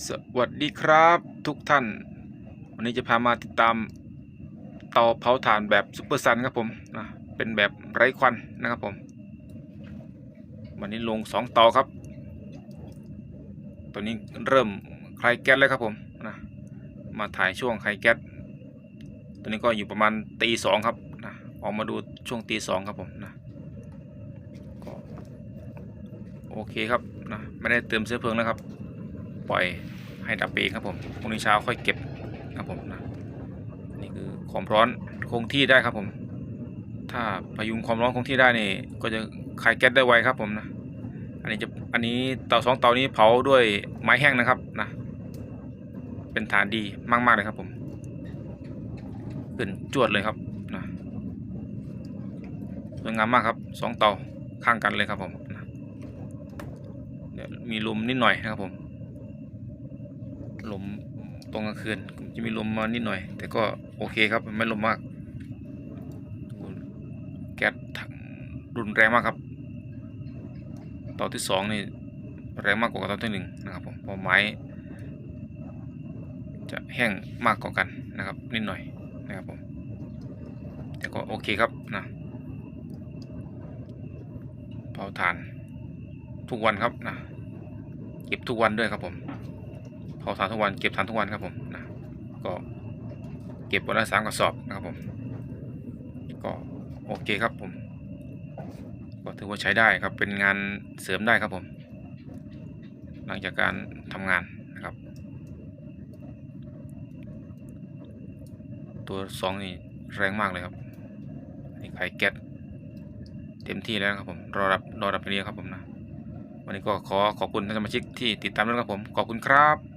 สวัสดีครับทุกท่าน วันนี้จะพามาติดตามเตาเผาถ่านแบบซุปเปอร์ซันครับผมนะเป็นแบบไร้ควันนะครับผม วันนี้ลงสองเตาครับ ตัวนี้เริ่มคลายแก๊สแล้วครับผมนะมาถ่ายช่วงคลายแก๊สตัวนี้ก็อยู่ประมาณตีสองครับนะออกมาดูช่วงตีสองครับผมนะก็โอเคครับนะไม่ได้เติมเชื้อเพลิงแล้วครับ ปล่อยให้ดับเองครับผมพรุ่งนี้เช้าค่อยเก็บครับผมนะนี่คือความร้อนคงที่ได้ครับผม ถ้าพยุงความร้อนคงที่ได้นี่ก็จะคลายแก๊สได้ไวครับผมนะอันนี้จะอันนี้เตาสองเตานี้เผาด้วยไม้แห้งนะครับนะเป็นฐานดีมากๆเลยครับผมขึ้นจวดเลยครับนะสวยงามมากครับสองเตาข้างกันเลยครับผมนะเดี๋ยวมีลมนิดหน่อยนะครับผม มตรงกลางคืนจะมีลมมานิดหน่อย แต่ก็โอเคครับไม่ลมมากแก๊สถังรุนแรงมากครับตอนที่สองนี่แรงมากกว่าตอนที่หนึ่งนะครับผมพราะไม้จะแห้งมากกว่ากันนะครับนิดหน่อยนะครับผมแต่ก็โอเคครับนะเผาถ่านทุกวันครับนะเก็บทุกวันด้วยครับผม เผาถ่านทุกวันเก็บถ่านทุกวันครับผมนะก็เก็บวันละสามกระสอบนะครับผมก็โอเคครับผมก็ถือว่าใช้ได้ครับเป็นงานเสริมได้ครับผม หลังจากการทำงานนะครับ ตัวสองนี่แรงมากเลยครับนี่ไข่แก๊สเต็มที่แล้วครับผมรอรับรอรับไปเรียครับผมนะวันนี้ก็ขอขอบคุณท่านสมาชิกที่ติดตามด้วยครับผมขอบคุณครับ